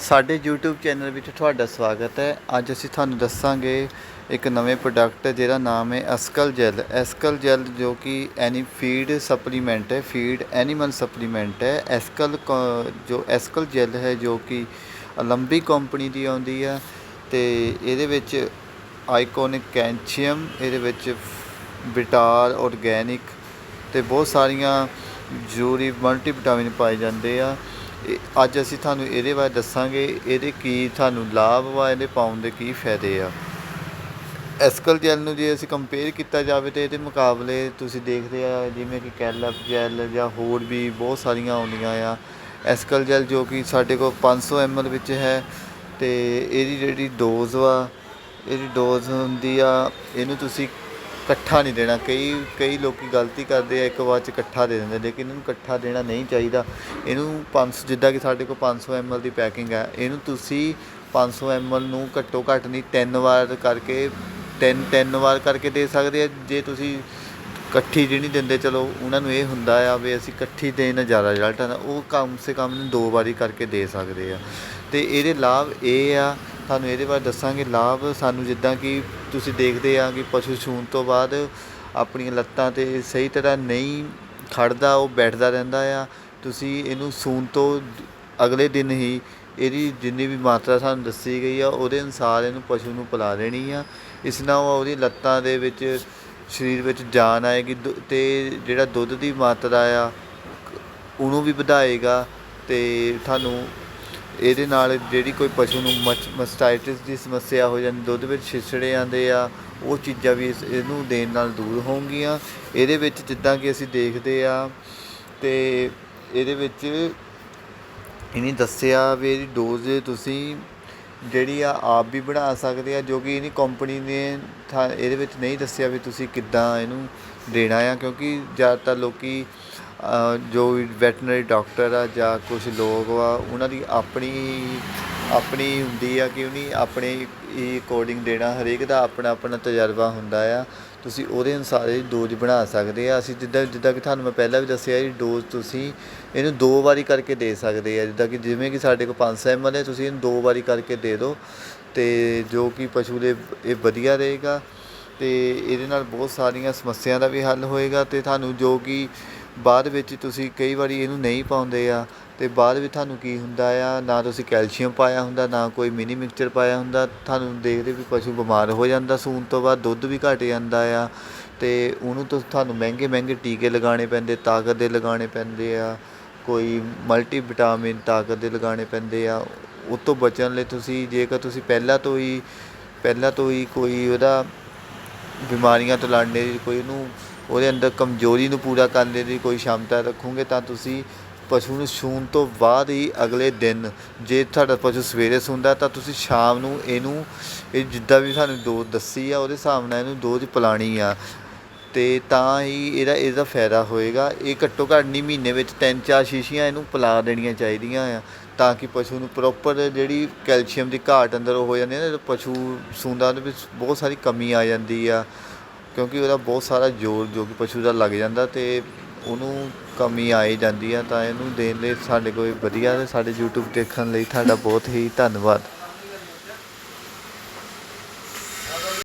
ਸਾਡੇ YouTube channel ਵਿੱਚ ਤੁਹਾਡਾ ਸਵਾਗਤ ਹੈ। ਅੱਜ ਅਸੀਂ ਤੁਹਾਨੂੰ ਦੱਸਾਂਗੇ ਇੱਕ ਨਵੇਂ ਪ੍ਰੋਡਕਟ ਜਿਹਦਾ ਨਾਮ ਹੈ ਅਸਕਲ ਜੈਲ ਐਸਕਲ ਜੈਲ ਜੋ ਕਿ ਐਨੀ ਫੀਡ ਸਪਲੀਮੈਂਟ ਹੈ ਫੀਡ ਐਨੀਮਲ ਸਪਲੀਮੈਂਟ ਹੈ। ਐਸਕਲ ਕੋ- ਜੋ ਐਸਕਲ ਜੈਲ ਹੈ ਜੋ ਕਿ ਅਲੰਬੀ ਕੰਪਨੀ ਦੀ ਆਉਂਦੀ ਆ ਤੇ ਇਹਦੇ ਵਿੱਚ ਆਈਕੋਨਿਕ ਕੈਲਸ਼ੀਅਮ ਇਹਦੇ ਵਿੱਚ ਵਿਟਾਰ ਆਰਗੈਨਿਕ ਤੇ ਬਹੁਤ ਸਾਰੀਆਂ ਜ਼ਰੂਰੀ ਮਲਟੀਵਿਟਾਮਿਨ ਪਾਏ ਜਾਂਦੇ ਆ। ਇਹ- ਅੱਜ ਅਸੀਂ ਤੁਹਾਨੂੰ ਇਹਦੇ ਬਾਰੇ ਦੱਸਾਂਗੇ, ਇਹਦੇ ਕੀ ਤੁਹਾਨੂੰ ਲਾਭ ਵਾ, ਇਹਦੇ ਪਾਉਣ ਦੇ ਕੀ ਫਾਇਦੇ ਆ। ਐਸਕਲ ਜੈਲ ਨੂੰ ਜੇ ਅਸੀਂ ਕੰਪੇਅਰ ਕੀਤਾ ਜਾਵੇ ਤੇ ਇਹਦੇ ਮੁਕਾਬਲੇ ਤੁਸੀਂ ਦੇਖਦੇ ਆ, ਜਿਵੇਂ ਕਿ ਕੈਲਪ ਜੈਲ ਜਾਂ ਹੋਰ ਵੀ ਬਹੁਤ ਸਾਰੀਆਂ ਆਉਂਦੀਆਂ ਆ। ਐਸਕਲ ਜੈਲ ਜੋ ਕਿ ਸਾਡੇ ਕੋਲ 500 ml ਵਿੱਚ ਹੈ ਤੇ ਇਹਦੀ ਜਿਹੜੀ ਡੋਜ਼ ਵਾ, ਇਹਦੀ ਡੋਜ਼ ਹੁੰਦੀ ਆ, ਇਹਨੂੰ ਤੁਸੀਂ ਇਕੱਠਾ ਨਹੀਂ ਦੇਣਾ। ਕਈ ਕਈ ਲੋਕੀ ਗਲਤੀ ਕਰਦੇ ਆ, ਇੱਕ ਵਾਰ ਚ ਇਕੱਠਾ ਦੇ ਦਿੰਦੇ ਲੇਕਿਨ ਇਹਨੂੰ ਇਕੱਠਾ ਦੇਣਾ ਨਹੀਂ ਚਾਹੀਦਾ। ਇਹਨੂੰ 500 ਜਿੱਦਾਂ ਕਿ ਸਾਡੇ ਕੋਲ 500 ml ਦੀ ਪੈਕਿੰਗ ਹੈ ਇਹਨੂੰ ਤੁਸੀਂ 500 ml ਨੂੰ ਘੱਟੋ ਘੱਟ ਨਹੀਂ, ਤਿੰਨ ਵਾਰ ਕਰਕੇ, ਤਿੰਨ ਤਿੰਨ ਵਾਰ ਕਰਕੇ ਦੇ ਸਕਦੇ ਆ। ਜੇ ਤੁਸੀਂ ਇਕੱਠੀ ਜਿਹੜੀ ਦਿੰਦੇ, ਚਲੋ ਉਹਨਾਂ ਨੂੰ ਇਹ ਹੁੰਦਾ ਆ ਵੀ ਅਸੀਂ ਇਕੱਠੀ ਦੇਣ ਨਾਲ ਜ਼ਿਆਦਾ ਰਿਜ਼ਲਟ ਆਉਂਦਾ ਉਹ ਕਮ ਸੇ ਕਮ ਨੂੰ ਦੋ ਵਾਰੀ ਕਰਕੇ ਦੇ ਸਕਦੇ ਆ। ਤੇ ਇਹਦੇ ਲਾਭ ਇਹ ਆ ਤੁਹਾਨੂੰ ਇਹਦੇ ਬਾਰੇ ਦੱਸਾਂਗੇ ਲਾਭ। ਸਾਨੂੰ ਜਿੱਦਾਂ ਕਿ ਤੁਸੀਂ ਦੇਖਦੇ ਆ ਕਿ ਪਸ਼ੂ ਛੂਣ ਤੋਂ ਬਾਅਦ ਆਪਣੀਆਂ ਲੱਤਾਂ ਤੇ ਸਹੀ ਤਰ੍ਹਾਂ ਨਹੀਂ ਖੜ੍ਹਦਾ ਉਹ ਬੈਠਦਾ ਰਹਿੰਦਾ ਆ। ਤੁਸੀਂ ਇਹਨੂੰ ਸੂਣ ਤੋਂ ਅਗਲੇ ਦਿਨ ਹੀ ਇਹਦੀ ਜਿੰਨੀ ਵੀ ਮਾਤਰਾ ਸਾਨੂੰ ਦੱਸੀ ਗਈ ਆ, ਉਹਦੇ ਅਨੁਸਾਰ ਇਹਨੂੰ ਪਸ਼ੂ ਨੂੰ ਪਿਲਾ ਦੇਣੀ ਆ। ਇਸ ਨਾਲ ਉਹਦੀ ਲੱਤਾਂ ਦੇ ਵਿੱਚ, ਸਰੀਰ ਵਿੱਚ ਜਾਨ ਆਏਗੀ ਦੁ- ਤੇ ਜਿਹੜਾ ਦੁੱਧ ਦੀ ਮਾਤਰਾ ਆ, ਉਹਨੂੰ ਵੀ ਵਧਾਏਗਾ ਤੇ ਤੁਹਾਨੂੰ ਇਹਦੇ ਨਾਲ ਜਿਹੜੀ ਕੋਈ ਪਸ਼ੂ ਨੂੰ ਮਸਟਾਈਟਿਸ ਦੀ ਸਮੱਸਿਆ ਹੋ ਜਾਂਦੀ, ਦੁੱਧ ਵਿੱਚ ਛਿਛੜੇ ਆਉਂਦੇ ਆ, ਉਹ ਚੀਜ਼ਾਂ ਵੀ ਇਸ- ਇਹਨੂੰ ਦੇਣ ਨਾਲ ਦੂਰ ਹੋਣਗੀਆਂ। ਇਹਦੇ ਵਿੱਚ ਜਿੱਦਾਂ ਕਿ ਅਸੀਂ ਦੇਖਦੇ ਆ, ਤੇ ਇਹਦੇ ਵਿੱਚ ਇਹਨੇ ਦੱਸਿਆ ਵੀ ਇਹਦੀ ਡੋਜ਼ ਤੁਸੀਂ ਜਿਹੜੀ ਆ, ਆਪ ਵੀ ਬਣਾ ਸਕਦੇ ਆ, ਜੋ ਕਿ ਇਹਦੀ ਕੰਪਨੀ ਨੇ ਥਾ- ਇਹਦੇ ਵਿੱਚ ਨਹੀਂ ਦੱਸਿਆ ਵੀ ਤੁਸੀਂ ਕਿੱਦਾਂ ਇਹਨੂੰ ਦੇਣਾ ਆ, ਕਿਉਂਕਿ ਜ਼ਿਆਦਾਤਰ ਲੋਕੀ ਜੋ ਵੈਟਨਰੀ ਡਾਕਟਰ ਆ ਜਾਂ ਕੁਝ ਲੋਕ ਵਾ, ਉਹਨਾਂ ਦੀ ਆਪਣੀ ਆਪਣੀ ਹੁੰਦੀ ਆ ਕਿ ਉਹਨੀ ਆਪਣੇ ਹੀ ਅਕੋਰਡਿੰਗ ਦੇਣਾ, ਹਰੇਕ ਦਾ ਆਪਣਾ ਆਪਣਾ ਤਜਰਬਾ ਹੁੰਦਾ ਆ। ਤੁਸੀਂ ਉਹਦੇ ਅਨੁਸਾਰ ਇਹ ਡੋਜ਼ ਬਣਾ ਸਕਦੇ ਆ। ਅਸੀਂ ਜਿੱਦਾਂ ਜਿੱਦਾਂ ਕਿ ਤੁਹਾਨੂੰ ਮੈਂ ਪਹਿਲਾਂ ਵੀ ਦੱਸਿਆ ਇਹ ਡੋਜ਼ ਤੁਸੀਂ ਇਹਨੂੰ ਦੋ ਵਾਰੀ ਕਰਕੇ ਦੇ ਸਕਦੇ ਆ। ਜਿੱਦਾਂ ਕਿ ਜਿਵੇਂ ਕਿ ਸਾਡੇ ਕੋਲ 500 ml ਹੈ, ਤੁਸੀਂ ਇਹਨੂੰ ਦੋ ਵਾਰੀ ਕਰਕੇ ਦੇ ਦਿਓ। ਤੇ ਜੋ ਕਿ ਪਸ਼ੂ ਦੇ ਇਹ ਵਧੀਆ ਰਹੇਗਾ। ਤੇ ਇਹਦੇ ਨਾਲ ਬਹੁਤ ਸਾਰੀਆਂ ਸਮੱਸਿਆ ਦਾ ਵੀ ਹੱਲ ਹੋਏਗਾ। ਤੇ ਤੁਹਾਨੂੰ ਜੋ ਕਿ ਬਾਅਦ ਵਿੱਚ ਤੁਸੀਂ ਕਈ ਵਾਰੀ ਇਹਨੂੰ ਨਹੀਂ ਪਾਉਂਦੇ ਆ ਅਤੇ ਬਾਅਦ ਵਿੱਚ ਤੁਹਾਨੂੰ ਕੀ ਹੁੰਦਾ ਆ, ਨਾ ਤੁਸੀਂ ਕੈਲਸ਼ੀਅਮ ਪਾਇਆ ਹੁੰਦਾ, ਨਾ ਕੋਈ ਮਿਨੀ ਮਿਕਸਚਰ ਪਾਇਆ ਹੁੰਦਾ, ਤੁਹਾਨੂੰ ਦੇਖਦੇ ਵੀ ਪਸ਼ੂ ਬਿਮਾਰ ਹੋ ਜਾਂਦਾ, ਸੂਣ ਤੋਂ ਬਾਅਦ ਦੁੱਧ ਵੀ ਘਟ ਜਾਂਦਾ ਆ ਅਤੇ ਉਹਨੂੰ ਤਾਂ ਤੁਹਾਨੂੰ ਮਹਿੰਗੇ ਮਹਿੰਗੇ ਟੀਕੇ ਲਗਾਉਣੇ ਪੈਂਦੇ, ਤਾਕਤ ਦੇ ਲਗਾਉਣੇ ਪੈਂਦੇ ਆ, ਕੋਈ ਮਲਟੀ ਵਿਟਾਮਿਨ ਤਾਕਤ ਦੇ ਲਗਾਉਣੇ ਪੈਂਦੇ ਆ, ਉਹ ਤੋਂ ਬਚਣ ਲਈ ਤੁਸੀਂ, ਜੇਕਰ ਤੁਸੀਂ ਪਹਿਲਾਂ ਤੋਂ ਹੀ, ਪਹਿਲਾਂ ਤੋਂ ਹੀ ਕੋਈ ਉਹਦਾ ਬਿਮਾਰੀਆਂ ਤੋਂ ਲੜਨੇ ਦੀ ਕੋਈ ਉਹਨੂੰ ਉਹਦੇ ਅੰਦਰ ਕਮਜ਼ੋਰੀ ਨੂੰ ਪੂਰਾ ਕਰਨ ਦੀ ਕੋਈ ਸ਼ਮਤਾ ਰੱਖੋਗੇ ਤਾਂ ਤੁਸੀਂ ਪਸ਼ੂ ਨੂੰ ਸੂਣ ਤੋਂ ਬਾਅਦ ਹੀ ਅਗਲੇ ਦਿਨ ਜੇ ਤੁਹਾਡਾ ਪਸ਼ੂ ਸਵੇਰੇ ਸੂੰਦਾ ਤਾਂ ਤੁਸੀਂ ਸ਼ਾਮ ਨੂੰ ਇਹਨੂੰ, ਇਹ ਜਿੱਦਾਂ ਵੀ ਸਾਨੂੰ ਡੋਜ਼ ਦੱਸੀ ਆ, ਉਹਦੇ ਹਿਸਾਬ ਨਾਲ ਇਹਨੂੰ ਡੋਜ਼ ਪਿਲਾਣੀ ਆ। ਤੇ ਤਾਂ ਹੀ ਇਹਦਾ ਇਹਦਾ ਫਾਇਦਾ ਹੋਏਗਾ। ਇਹ ਘੱਟੋ ਘੱਟ ਨਹੀਂ, ਮਹੀਨੇ ਵਿੱਚ ਤਿੰਨ, ਚਾਰ ਸ਼ੀਸ਼ੀਆਂ ਇਹਨੂੰ ਪਿਲਾ ਦੇਣੀਆਂ ਚਾਹੀਦੀਆਂ ਆ, ਤਾਂ ਕਿ ਪਸ਼ੂ ਨੂੰ ਪ੍ਰੋਪਰ ਜਿਹੜੀ ਕੈਲਸ਼ੀਅਮ ਦੀ ਘਾਟ ਅੰਦਰ ਹੋ ਜਾਂਦੀ ਹੈ ਨਾ ਪਸ਼ੂ ਸੂੰਦਾ ਉਹਦੇ ਵਿੱਚ ਬਹੁਤ ਸਾਰੀ ਕਮੀ ਆ ਜਾਂਦੀ ਆ। ਕਿਉਂਕਿ ਉਹਦਾ ਬਹੁਤ ਸਾਰਾ ਜ਼ੋਰ ਜੋ ਕਿ ਪਸ਼ੂ ਦਾ ਲੱਗ ਜਾਂਦਾ ਤੇ ਉਹਨੂੰ ਕਮੀ ਆਈ ਜਾਂਦੀ ਆ ਤਾਂ ਇਹਨੂੰ ਦੇਣ ਲਈ ਸਾਡੇ ਕੋਲ ਵਧੀਆ ਤੇ ਸਾਡੇ YouTube ਦੇਖਣ ਲਈ ਤੁਹਾਡਾ ਬਹੁਤ ਹੀ ਧੰਨਵਾਦ।